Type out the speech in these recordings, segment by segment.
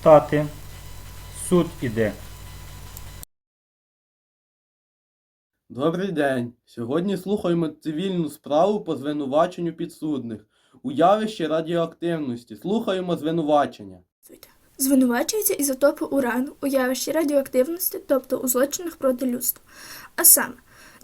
Стати. Суд іде. Добрий день. Сьогодні слухаємо цивільну справу по звинуваченню підсудних у явищі радіоактивності. Слухаємо звинувачення. Звинувачуються ізотопи урану у явищі радіоактивності, тобто у злочинах проти людства, а саме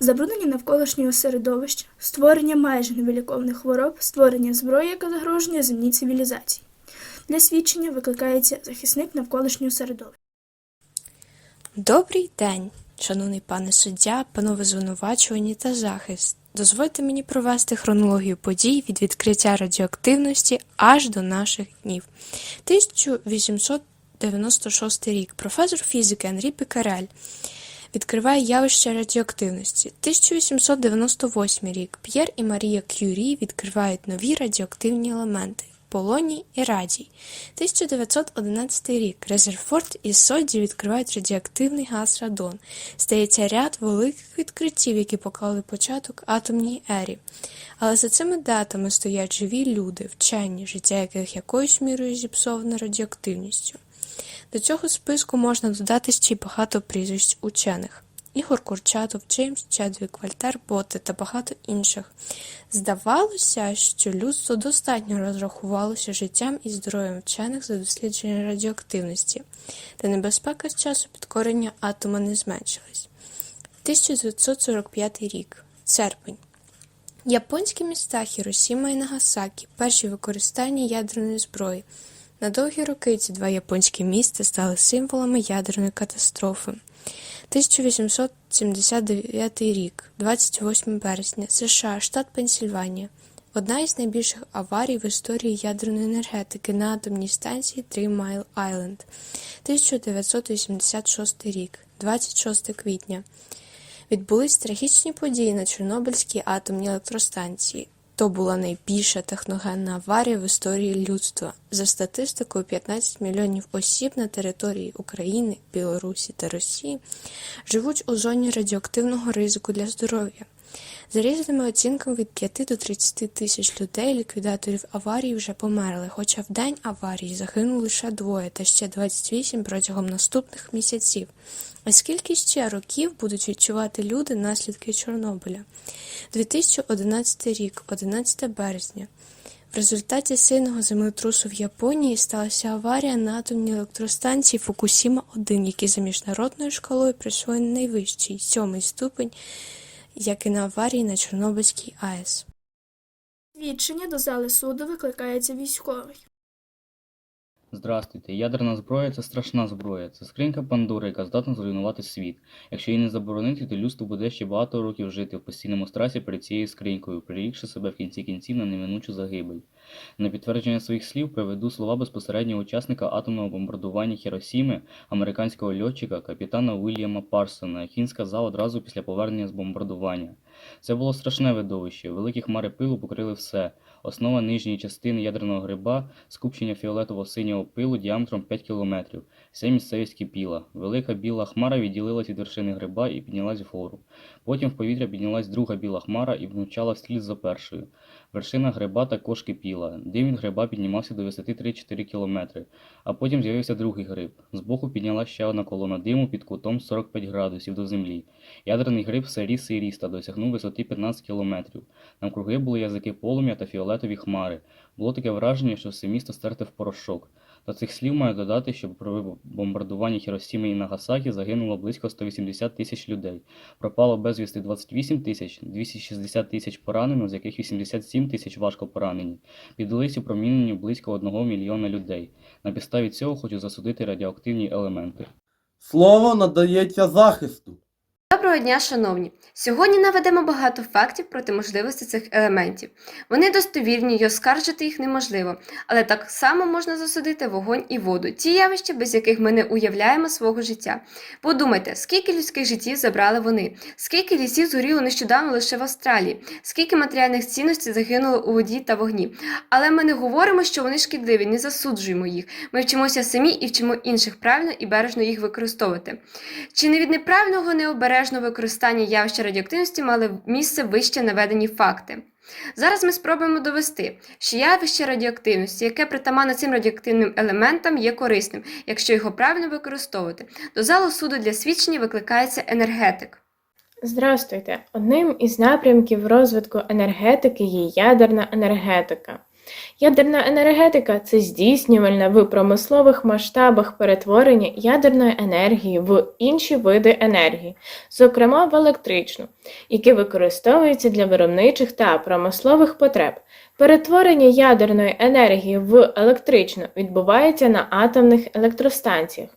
забруднення навколишнього середовища, створення майже невиліковних хвороб, створення зброї, яка загрожує земній цивілізації. Для свідчення викликається захисник навколишнього середовища. Добрий день, шановний пане суддя, панове звинувачувані та захист. Дозвольте мені провести хронологію подій від відкриття радіоактивності аж до наших днів. 1896 рік. Професор фізики Анрі Пікарель відкриває явище радіоактивності. 1898 рік. П'єр і Марія Кюрі відкривають нові радіоактивні елементи. Полоній і радій. 1911 рік. Резерфорд і Содді відкривають радіоактивний газ радон. Стається ряд великих відкриттів, які поклали початок атомній ері. Але за цими датами стоять живі люди, вчені, життя яких якоюсь мірою зіпсовано радіоактивністю. До цього списку можна додати ще й багато прізвищ учених. Ігор Курчатов, Джеймс Чедвік, Вальтер Боте та багато інших. Здавалося, що людство достатньо розрахувалося життям і здоров'ям вчених за дослідження радіоактивності, та небезпека з часу підкорення атома не зменшилась. 1945 рік. Серпень. Японські міста Хіросіма і Нагасакі перші використання ядерної зброї. На довгі роки ці два японські міста стали символами ядерної катастрофи. 1879 рік, 28 березня, США, штат Пенсільванія. Одна із найбільших аварій в історії ядерної енергетики на атомній станції Three Mile Island. 1986 рік, 26 квітня. Відбулись трагічні події на Чорнобильській атомній електростанції. То була найбільша техногенна аварія в історії людства. За статистикою, 15 мільйонів осіб на території України, Білорусі та Росії живуть у зоні радіоактивного ризику для здоров'я. За різними оцінками від 5 до 30 тисяч людей ліквідаторів аварії вже померли, хоча в день аварії загинули лише двоє та ще 28 протягом наступних місяців. А скільки ще років будуть відчувати люди наслідки Чорнобиля? 2011 рік, 11 березня. В результаті сильного землетрусу в Японії сталася аварія на атомній електростанції Фукусіма-1, який за міжнародною шкалою присвоєний найвищий сьомий ступень, як і на аварії на Чорнобильській АЕС. Свідчення до зали суду викликається військовий. Здрастуйте, ядерна зброя це страшна зброя. Це скринька Пандори, яка здатна зруйнувати світ. Якщо її не заборонити, то людство буде ще багато років жити в постійному страсі перед цією скринькою, прирікши себе в кінці кінців на неминучу загибель. На підтвердження своїх слів приведу слова безпосереднього учасника атомного бомбардування Хіросіми, американського льотчика, капітана Уільяма Парсона, який сказав одразу після повернення з бомбардування. Це було страшне видовище. Великі хмари пилу покрили все. Основа нижньої частини ядерного гриба скупчення фіолетово-синього пилу діаметром 5 км. Вся місцевість кипіла. Велика біла хмара відділилась від вершини гриба і піднялась вгору. Потім в повітря піднялась друга біла хмара і вмчала вслід за першою. Вершина гриба також кипіла. Дим від гриба піднімався до висоти 3-4 км. А потім з'явився другий гриб. Збоку піднялась ще одна колона диму під кутом 45 градусів до землі. Ядерний гриб все ріс і ріс та досягнув висоти 15 кілометрів. Навкруги були язики полум'я та фіолетові хмари. Було таке враження, що все місто стерте в порошок. До цих слів маю додати, що при бомбардуванні Хіросіми і Нагасакі загинуло близько 180 тисяч людей. Пропало безвісти 28 тисяч, 260 тисяч поранено, з яких 87 тисяч важко поранені. Піддались опроміненню близько 1 мільйона людей. На підставі цього хочу засудити радіоактивні елементи. Слово надається захисту. Доброго дня, шановні! Сьогодні наведемо багато фактів проти можливості цих елементів. Вони достовірні і оскаржити їх неможливо, але так само можна засудити вогонь і воду, ті явища, без яких ми не уявляємо свого життя. Подумайте, скільки людських життів забрали вони, скільки лісів згоріло нещодавно лише в Австралії, скільки матеріальних цінностей загинуло у воді та вогні. Але ми не говоримо, що вони шкідливі, не засуджуємо їх. Ми вчимося самі і вчимо інших правильно і бережно їх використовувати. Чи не від неправильного необережного використання явища радіоактивності мали місце вище наведені факти? Зараз ми спробуємо довести, що явище радіоактивності, яке притаманне цим радіоактивним елементам, є корисним, якщо його правильно використовувати. До залу суду для свідчення викликається енергетик. Здравствуйте! Одним із напрямків розвитку енергетики є ядерна енергетика. Ядерна енергетика це здійснювальне в промислових масштабах перетворення ядерної енергії в інші види енергії, зокрема в електричну, які використовуються для виробничих та промислових потреб. Перетворення ядерної енергії в електричну відбувається на атомних електростанціях,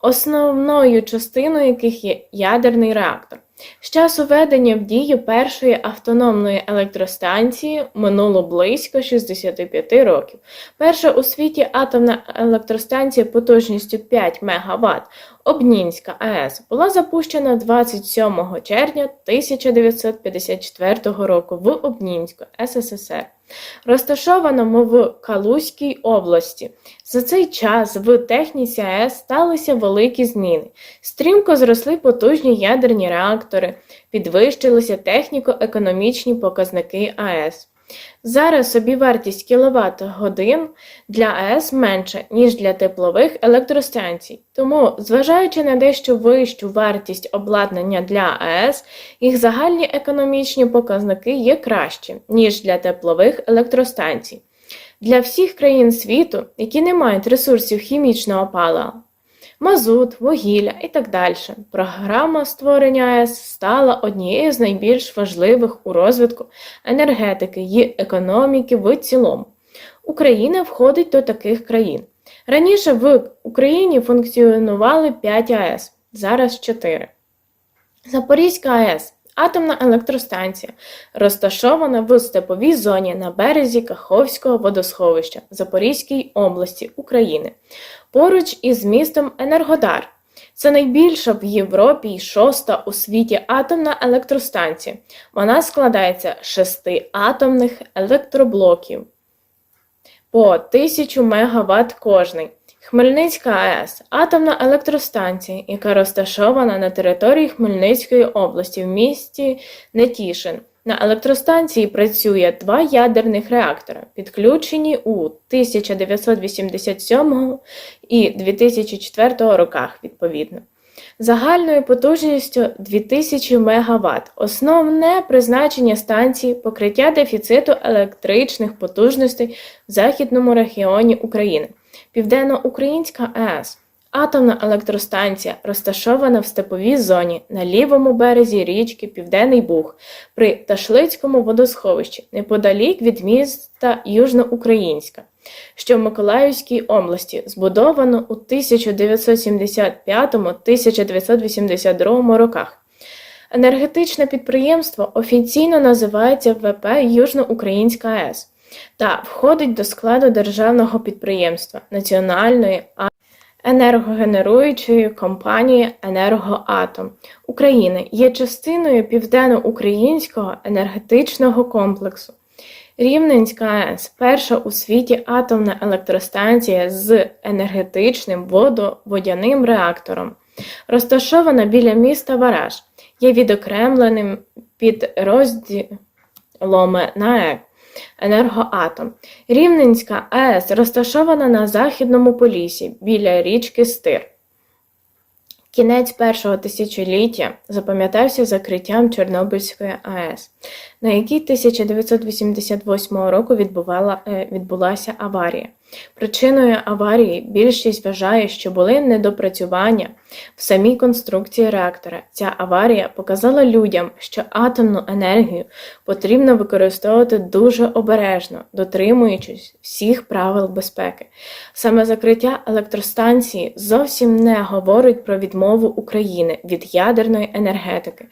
основною частиною яких є ядерний реактор. З часу введення в дію першої автономної електростанції минуло близько 65 років. Перша у світі атомна електростанція потужністю 5 МВт Обнінська АЕС була запущена 27 червня 1954 року в Обнінську, СССР, розташованому в Калузькій області. За цей час в техніці АЕС сталися великі зміни. Стрімко зросли потужні ядерні реактори, підвищилися техніко-економічні показники АЕС. Зараз собівартість кіловат годин для АЕС менша, ніж для теплових електростанцій. Тому, зважаючи на дещо вищу вартість обладнання для АЕС, їх загальні економічні показники є кращі, ніж для теплових електростанцій. Для всіх країн світу, які не мають ресурсів хімічного палива, мазут, вугілля і так далі. Програма створення АЕС стала однією з найбільш важливих у розвитку енергетики і економіки в цілому. Україна входить до таких країн. Раніше в Україні функціонували 5 АЕС, зараз 4. Запорізька АЕС атомна електростанція, розташована в степовій зоні на березі Каховського водосховища Запорізькій області України, поруч із містом Енергодар. Це найбільша в Європі і шоста у світі атомна електростанція. Вона складається з шести атомних електроблоків по 1000 МВт кожний. Хмельницька АЕС атомна електростанція, яка розташована на території Хмельницької області в місті Нетішин. На електростанції працює два ядерних реактора, підключені у 1987 і 2004 роках відповідно. Загальною потужністю 2000 МВт. Основне призначення станції покриття дефіциту електричних потужностей в західному регіоні України. Південноукраїнська АЕС атомна електростанція, розташована в степовій зоні на лівому березі річки Південний Буг при Ташлицькому водосховищі неподалік від міста Южноукраїнська, що в Миколаївській області, збудовано у 1975-1982 роках. Енергетичне підприємство офіційно називається ВП Южноукраїнська АЕС та входить до складу державного підприємства Національної енергогенеруючої компанії Енергоатом України є частиною південноукраїнського енергетичного комплексу. Рівненська АЕС перша у світі атомна електростанція з енергетичним водоводяним реактором, розташована біля міста Вараж, є відокремленим підрозділом НАЕК Енергоатом. Рівненська АЕС розташована на західному полісі біля річки Стир. Кінець першого тисячоліття запам'ятався закриттям Чорнобильської АЕС, на якій 1988 року відбувала, е, відбулася аварія. Причиною аварії більшість вважає, що були недопрацювання в самій конструкції реактора. Ця аварія показала людям, що атомну енергію потрібно використовувати дуже обережно, дотримуючись всіх правил безпеки. Саме закриття електростанції зовсім не говорить про відмову України від ядерної енергетики.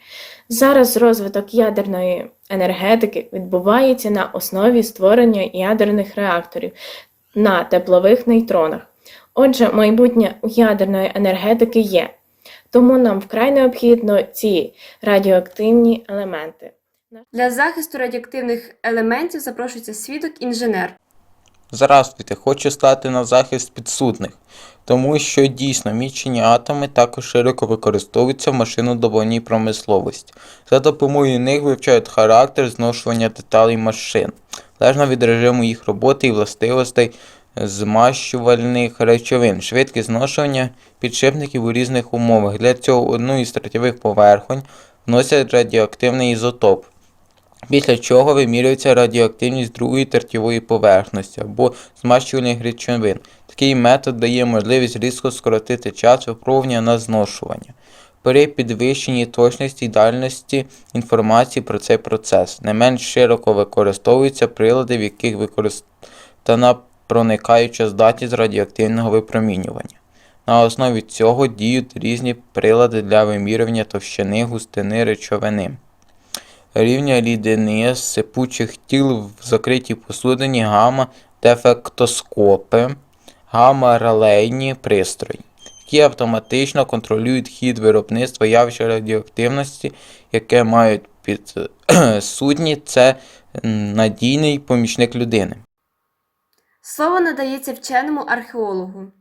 Зараз розвиток ядерної енергетики відбувається на основі створення ядерних реакторів на теплових нейтронах. Отже, майбутнє ядерної енергетики є, тому нам вкрай необхідно ці радіоактивні елементи. Для захисту радіоактивних елементів запрошується свідок інженер. Здравствуйте, хочу стати на захист підсудних, тому що дійсно мічені атоми також широко використовуються в машинобудівній промисловості. За допомогою них вивчають характер зношування деталей машин, залежно від режиму їх роботи і властивостей змащувальних речовин, швидкість зношування підшипників у різних умовах. Для цього одну із стратєвих поверхонь вносять радіоактивний ізотоп. Після чого вимірюється радіоактивність другої тертєвої поверхності або змащувальних речовин. Такий метод дає можливість різко скоротити час випробування на зношування. При підвищенні точності і дальності інформації про цей процес. Не менш широко використовуються прилади, в яких використана проникаюча здатність радіоактивного випромінювання. На основі цього діють різні прилади для вимірювання товщини густини речовини рівня рідини сипучих тіл в закритій посудині гамма-дефектоскопи, гамма-релейні пристрої, які автоматично контролюють хід виробництва явища радіоактивності, яке мають підсудні, це надійний помічник людини. Слово надається вченому археологу.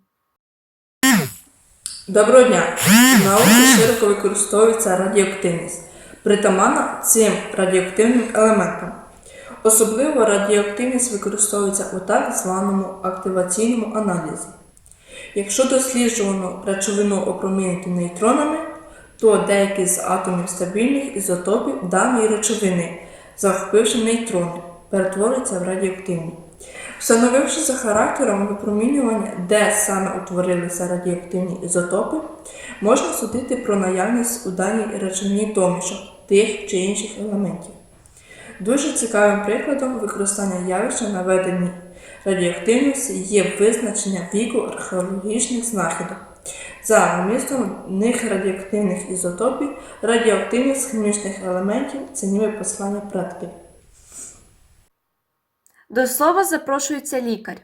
Доброго дня! В науці широко використовується радіоактивність, притаманна цим радіоактивним елементам. Особливо радіоактивність використовується у так званому активаційному аналізі. Якщо досліджувану речовину опромінити нейтронами, то деякі з атомів стабільних ізотопів даної речовини, захопивши нейтрони, перетворюються в радіоактивні. Встановивши за характером випромінювання, де саме утворилися радіоактивні ізотопи, можна судити про наявність у даній речовині домішок тих чи інших елементів. Дуже цікавим прикладом використання явища наведення радіоактивності є визначення віку археологічних знахідок. За вмістом них радіоактивних ізотопів, радіоактивність хімічних елементів це ніби послання предків. До слова запрошується лікар.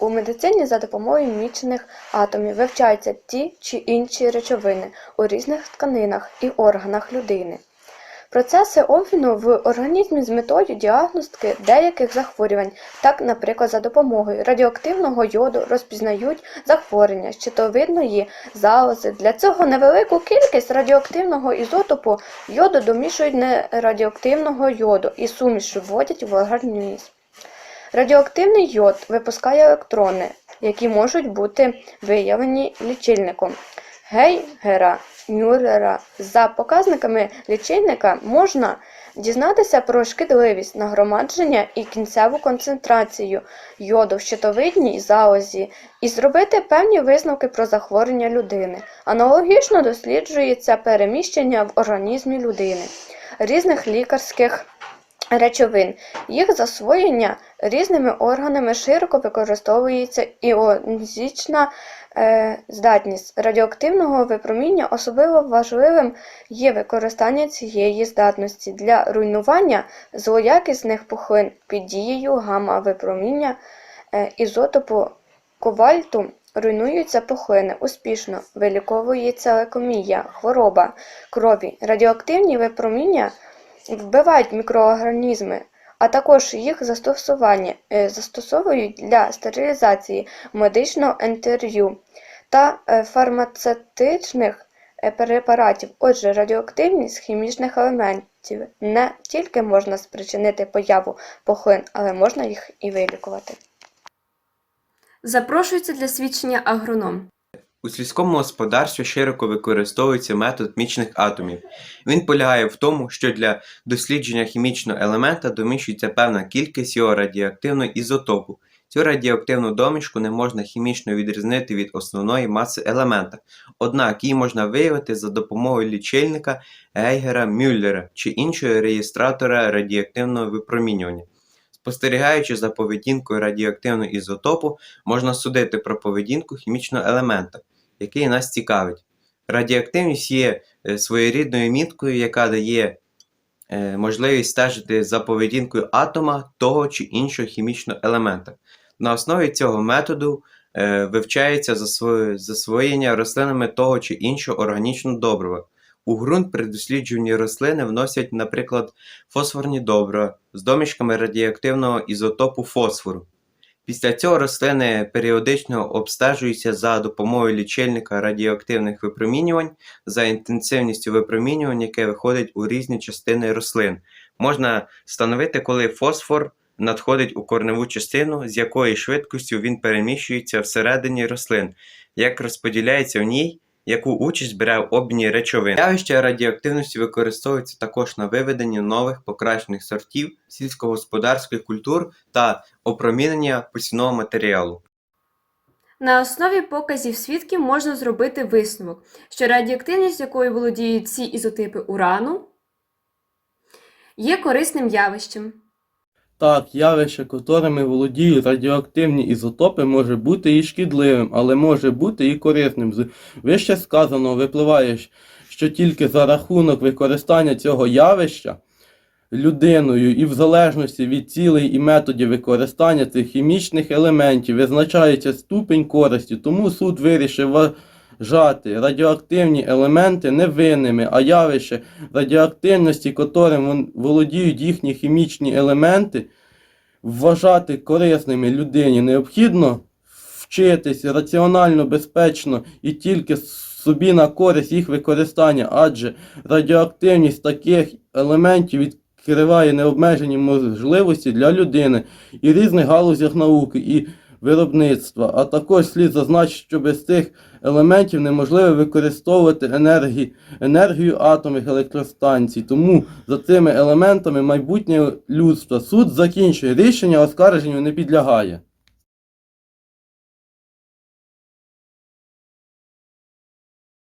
У медицині за допомогою мічених атомів вивчаються ті чи інші речовини у різних тканинах і органах людини. Процеси обміну в організмі з метою діагностики деяких захворювань, так, наприклад, за допомогою радіоактивного йоду розпізнають захворювання щитовидної залози. Для цього невелику кількість радіоактивного ізотопу йоду домішують нерадіоактивного йоду і суміш вводять в організм. Радіоактивний йод випускає електрони, які можуть бути виявлені лічильником Гейгера Мюррера. За показниками лічильника можна дізнатися про шкідливість нагромадження і кінцеву концентрацію йоду в щитовидній залозі і зробити певні висновки про захворювання людини. Аналогічно досліджується переміщення в організмі людини різних лікарських речовин. Їх засвоєння різними органами широко використовується іонізічна е, здатність радіоактивного випроміння. Особливо важливим є використання цієї здатності для руйнування злоякісних пухлин під дією гамма-випроміння е, ізотопу ковальту. Руйнуються пухлини, успішно виліковується лейкемія, хвороба крові. Радіоактивні випроміння вбивають мікроорганізми, а також їх застосування е, застосовують для стерилізації медичного інтерв'ю та е, фармацевтичних е, препаратів. Отже, радіоактивність хімічних елементів не тільки можна спричинити появу пухлин, але можна їх і вилікувати. Запрошується для свідчення агроном. У сільському господарстві широко використовується метод мічних атомів. Він полягає в тому, що для дослідження хімічного елемента домішується певна кількість його радіоактивного ізотопу. Цю радіоактивну домішку не можна хімічно відрізнити від основної маси елемента, однак її можна виявити за допомогою лічильника Гейгера Мюллера чи іншого реєстратора радіоактивного випромінювання. Спостерігаючи за поведінкою радіоактивного ізотопу, можна судити про поведінку хімічного елемента, який нас цікавить. Радіоактивність є е, своєрідною міткою, яка дає е, можливість стежити за поведінкою атома того чи іншого хімічного елемента. На основі цього методу е, вивчається засвоєння рослинами того чи іншого органічного добрива. У ґрунт при дослідженні рослини вносять, наприклад, фосфорні добрива з домішками радіоактивного ізотопу фосфору. Після цього рослини періодично обстежуються за допомогою лічильника радіоактивних випромінювань за інтенсивністю випромінювань, яке виходить у різні частини рослин. Можна встановити, коли фосфор надходить у корневу частину, з якою швидкістю він переміщується всередині рослин, як розподіляється в ній, яку участь бере в обміні речовин. Явище радіоактивності використовується також на виведенні нових покращених сортів сільськогосподарських культур та опромінення посівного матеріалу. На основі показів свідків можна зробити висновок, що радіоактивність, якою володіють ці ізотипи урану, є корисним явищем. Так, явище, котрими володіють радіоактивні ізотопи, може бути і шкідливим, але може бути і корисним. З вище сказаного випливає, що тільки за рахунок використання цього явища людиною і в залежності від цілей і методів використання цих хімічних елементів визначається ступень користі, тому суд вирішив вважати радіоактивні елементи невинними, а явище радіоактивності, котрим володіють їхні хімічні елементи, вважати корисними людині необхідно вчитись раціонально, безпечно і тільки собі на користь їх використання, адже радіоактивність таких елементів відкриває необмежені можливості для людини і різних галузях науки і виробництва. А також слід зазначити, що без цих елементів неможливо використовувати енергії, енергію атомних електростанцій. Тому за цими елементами майбутнє людства суд закінчує рішення оскарженню не підлягає.